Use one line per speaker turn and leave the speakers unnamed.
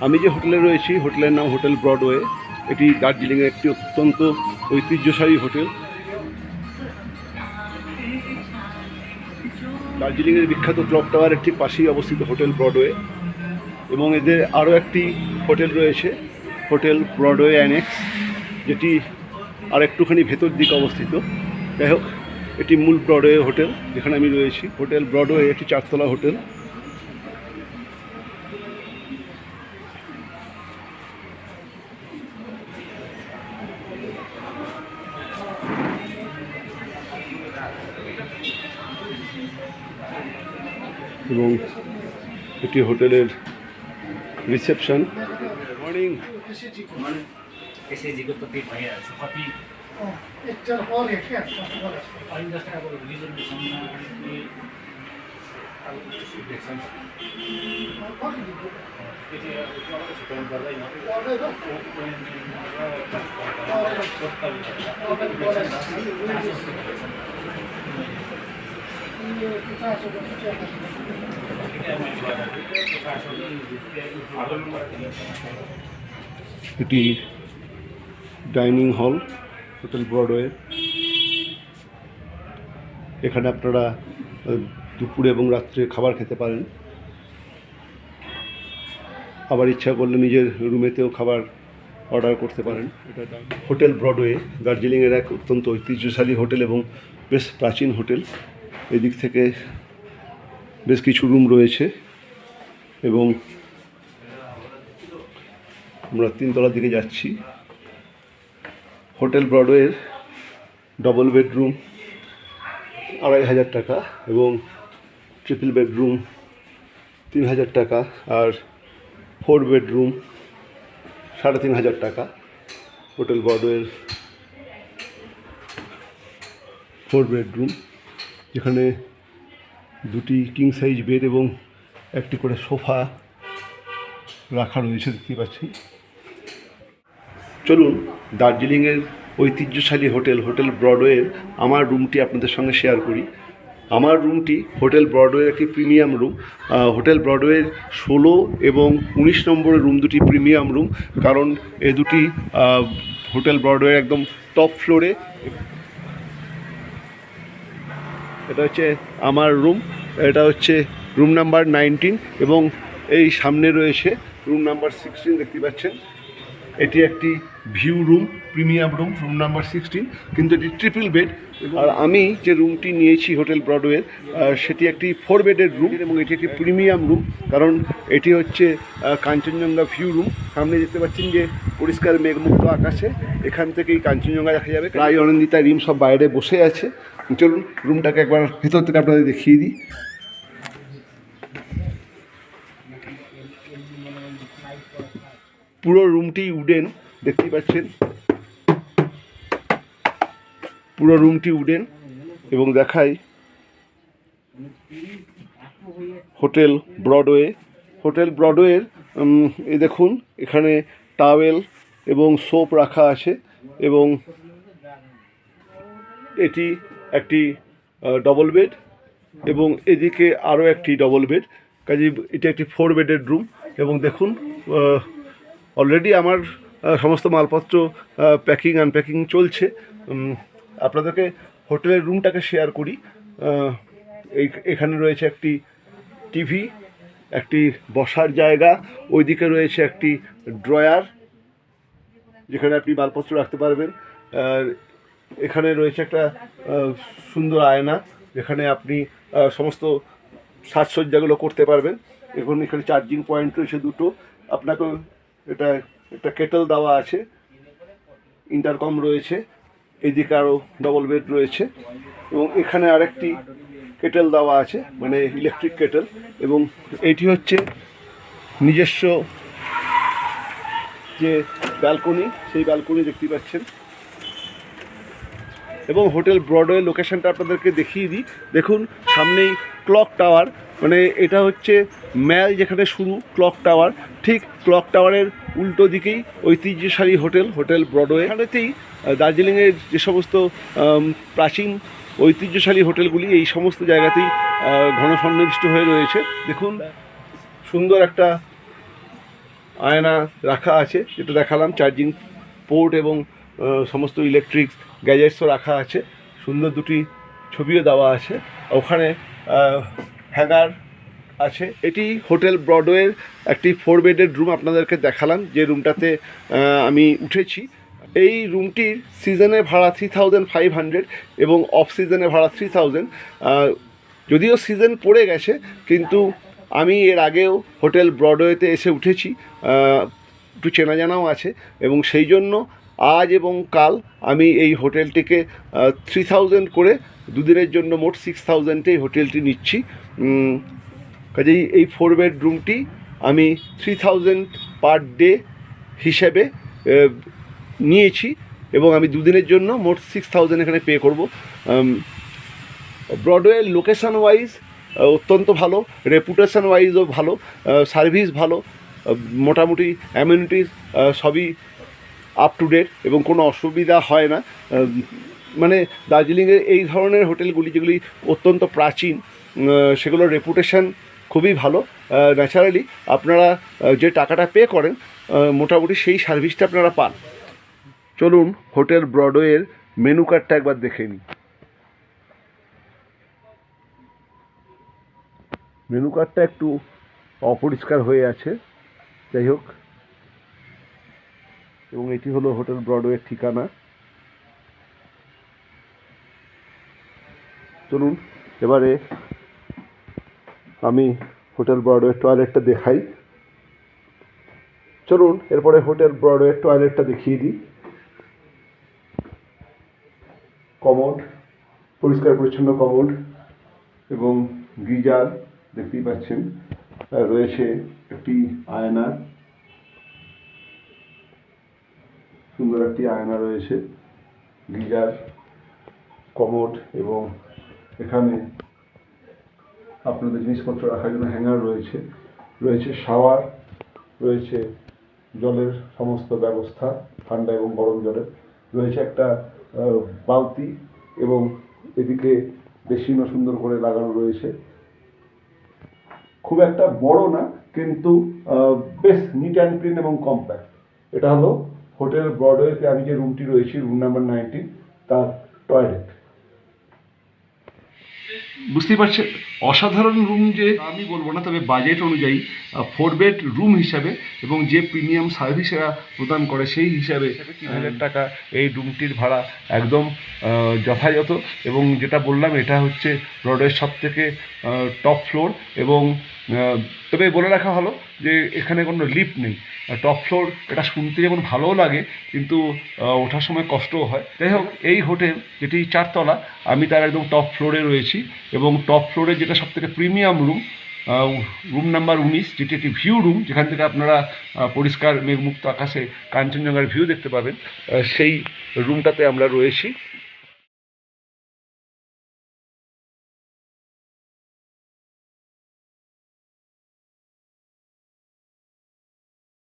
আমি যে হোটেলে রয়েছি, হোটেলের নাম হোটেল ব্রডওয়ে। এটি দার্জিলিংয়ের একটি অত্যন্ত ঐতিহ্যশালী হোটেল। দার্জিলিংয়ের বিখ্যাত ক্লক টাওয়ারের ঠিক পাশেই অবস্থিত হোটেল ব্রডওয়ে এবং এদের আরও একটি হোটেল রয়েছে, হোটেল ব্রডওয়ে অ্যানেক্স, যেটি আর একটুখানি ভেতর দিকে অবস্থিত। যাই হোক, এটি মূল ব্রডওয়ে হোটেল যেখানে আমি রয়েছি। হোটেল ব্রডওয়ে একটি চারতলা হোটেল। এবং এটি হোটেলের রিসেপশন। মর্নিং এটি ডাইনিং হল, হোটেল ব্রডওয়ে। এখানে আপনারা দুপুরে এবং রাত্রে খাবার খেতে পারেন। আবার ইচ্ছা করলে নিজের রুমেতেও খাবার অর্ডার করতে পারেন। হোটেল ব্রডওয়ে, দার্জিলিংয়ের এক অত্যন্ত ঐতিহ্যশালী হোটেল এবং বেশ প্রাচীন হোটেল। এদিক থেকে বেশ কিছু রুম রয়েছে এবং আমরা তিনতলার দিকে যাচ্ছি। হোটেল ব্রডওয়ের ডবল বেডরুম আড়াই হাজার টাকা এবং ট্রিপল বেডরুম তিন হাজার টাকা আর ফোর বেডরুম সাড়ে তিন হাজার টাকা হোটেল ব্রডওয়ের ফোর বেডরুম যেখানে দুটি কিং সাইজ বেড এবং একটি করে সোফা রাখা রয়েছে দেখতে পাচ্ছি। চলুন, দার্জিলিংয়ের ঐতিহ্যশালী হোটেল হোটেল ব্রডওয়ের আমার রুমটি আপনাদের সঙ্গে শেয়ার করি। আমার রুমটি হোটেল ব্রডওয়ের একটি প্রিমিয়াম রুম। হোটেল ব্রডওয়ের ষোলো এবং উনিশ নম্বরের রুম দুটি প্রিমিয়াম রুম, কারণ এ দুটি হোটেল ব্রডওয়ের একদম টপ ফ্লোরে এটা হচ্ছে আমার রুম এটা হচ্ছে রুম নাম্বার নাইনটিন এবং এই সামনে রয়েছে রুম নাম্বার সিক্সটিন দেখতে পাচ্ছেন। এটি একটি view room premium room room number sixteen কিন্তু এটি ট্রিপল বেড আর আমি যে রুমটি নিয়েছি হোটেল ব্রডওয়ের সেটি একটি ফোর বেডের রুম এবং এটি একটি প্রিমিয়াম রুম কারণ এটি হচ্ছে কাঞ্চনজঙ্ঘা ভিউ রুম সামনে দেখতে পাচ্ছেন যে পরিষ্কার মেঘমুক্ত আকাশে, এখান থেকেই কাঞ্চনজঙ্ঘা দেখা যাবে। রায় অনন্দিতা রিম সব বাইরে বসে আছে। চলুন রুমটাকে একবার ভেতর থেকে আপনাদের দেখিয়ে দিই। পুরো রুমটি উডেন দেখতেই পাচ্ছেন? পুরো রুমটি উডেন এবং দেখাই হোটেল ব্রডওয়ে। হোটেল ব্রডওয়ের এ দেখুন, এখানে টাওয়েল এবং সোপ রাখা আছে এবং এটি একটি ডবল বেড এবং এদিকে আরও একটি ডবল বেড কাজে এটা একটি ফোর বেডের রুম এবং দেখুন অলরেডি আমার সমস্ত মালপত্র প্যাকিং আনপ্যাকিং চলছে। আপনাদেরকে হোটেলের রুমটাকে শেয়ার করি। এই, এখানে রয়েছে একটি টিভি একটি বসার জায়গা, ওইদিকে রয়েছে একটি ড্রয়ার যেখানে আপনি মালপত্র রাখতে পারবেন। এখানে রয়েছে একটা সুন্দর আয়না যেখানে আপনি সমস্ত সাজসজ্জাগুলো করতে পারবেন। এখন এখানে চার্জিং পয়েন্ট রয়েছে দুটো। আপনাকে এটা, একটা কেটল দেওয়া আছে। ইন্টারকম রয়েছে। এদিকে আরও ডবল বেড রয়েছে। এবং এখানে আরেকটি কেটেল দেওয়া আছে মানে ইলেকট্রিক কেটেল এবং এটি হচ্ছে নিজস্ব যে ব্যালকনি সেই ব্যালকনি দেখতে পাচ্ছেন। এবং হোটেল ব্রডওয়ে লোকেশনটা আপনাদেরকে দেখিয়ে দিই। দেখুন, সামনেই ক্লক টাওয়ার মানে এটা হচ্ছে ম্যাল যেখানে শুরু, ক্লক টাওয়ার। ঠিক ক্লক টাওয়ারের উল্টো দিকেই ঐতিহ্যশালী হোটেল হোটেল ব্রডওয়ে। এখানেতেই দার্জিলিংয়ের যে সমস্ত প্রাচীন ঐতিহ্যশালী হোটেলগুলি, এই সমস্ত জায়গাতেই ঘন সন্নিবিষ্ট হয়ে রয়েছে। দেখুন, সুন্দর একটা আয়না রাখা আছে, যেটা দেখালাম, চার্জিং পোর্ট এবং সমস্ত ইলেকট্রিক গ্যাজেটসও রাখা আছে। সুন্দর দুটি ছবিও দেওয়া আছে। ওখানে হ্যাঙ্গার আছে। এটি হোটেল ব্রডওয়ের একটি ফোর বেডের রুম আপনাদেরকে দেখালাম, যে রুমটাতে আমি উঠেছি। এই রুমটির সিজনে ভাড়া থ্রি থাউজেন্ড ফাইভ হান্ড্রেড এবং অফ সিজনে ভাড়া থ্রি থাউজেন্ড যদিও সিজন পড়ে গেছে, কিন্তু আমি এর আগেও হোটেল ব্রডওয়েতে এসে উঠেছি। একটু চেনা জানাও আছে এবং সেই জন্য আজ এবং কাল আমি এই হোটেলটিকে থ্রি থাউজেন্ড করে দুদিনের জন্য মোট সিক্স থাউজেন্ডে এই হোটেলটি নিচ্ছি। কাজেই এই ফোর বেডরুমটি আমি থ্রি থাউজেন্ড পার ডে হিসেবে নিয়েছি এবং আমি দুদিনের জন্য মোট সিক্স থাউজেন্ড এখানে পে করব। ব্রডওয়ে লোকেশান ওয়াইজ অত্যন্ত ভালো রেপুটেশন ওয়াইজও ভালো সার্ভিস ভালো মোটামুটি অ্যামিউনিটিস সবই আপ টু ডেট এবং কোনো অসুবিধা হয় না। মানে দার্জিলিংয়ের এই ধরনের হোটেলগুলি যেগুলি অত্যন্ত প্রাচীন সেগুলোর রেপুটেশন খুবই ভালো। ন্যাচারালি আপনারা যে টাকাটা পে করেন মোটামুটি সেই সার্ভিসটা আপনারা পান। চলুন হোটেল ব্রডওয়ের মেনু কার্ডটা একবার দেখে নিই। মেনু কার্ডটা একটু অপরিষ্কার হয়ে আছে। যাই হোক। এবং এটি হলো হোটেল ব্রডওয়ের ঠিকানা। চলুন, এবারে আমি হোটেল ব্রডওয়ের টয়লেটটা দেখাই। চলুন, এরপরে হোটেল ব্রডওয়ের টয়লেটটা দেখিয়ে দিই। কমোড, পরিষ্কার পরিচ্ছন্ন কমোড এবং গিজার, দেখতেই পাচ্ছেন। রয়েছে একটি আয়না সুন্দর একটি আয়না রয়েছে, গিজার, কমোড এবং এখানে আপনাদের জিনিসপত্র রাখার জন্য হ্যাঙ্গার রয়েছে রয়েছে শাওয়ার, রয়েছে জলের সমস্ত ব্যবস্থা, ঠান্ডা এবং গরম জলের রয়েছে একটা বালতি এবং এদিকে বেসিনও সুন্দর করে লাগানো রয়েছে। খুব একটা বড় না, কিন্তু বেশ নিট অ্যান্ড ক্লিন এবং কম্প্যাক্ট এটা হলো হোটেল ব্রডওয়েতে আমি যে রুমটি রয়েছি রুম নাম্বার নাইনটিন তার টয়লেট বুঝতেই পারছেন অসাধারণ রুম যে আমি বলব না তবে বাজেট অনুযায়ী ফোর বেড রুম হিসাবে এবং যে প্রিমিয়াম সার্ভিস এরা প্রদান করে সেই হিসাবে তিন হাজার টাকা এই রুমটির ভাড়া একদম যথাযথ। এবং যেটা বললাম এটা হচ্ছে রোডের সব থেকে টপ ফ্লোর এবং তবে বলে রাখা হলো যে এখানে কোনো লিফট নেই। টপ ফ্লোর এটা শুনতে যেমন ভালোও লাগে, কিন্তু ওঠার সময় কষ্টও হয়। যাই হোক, এই হোটেল যেটি চারতলা, আমি তার একদম টপ ফ্লোরে রয়েছি এবং টপ ফ্লোরে যেটা সব থেকে প্রিমিয়াম রুম রুম নাম্বার উনিশ, যেটি একটি ভিউ রুম যেখান থেকে আপনারা পরিষ্কার মেঘমুক্ত আকাশে কাঞ্চনজঙ্ঘার ভিউ দেখতে পাবেন সেই রুমটাতে আমরা রয়েছি।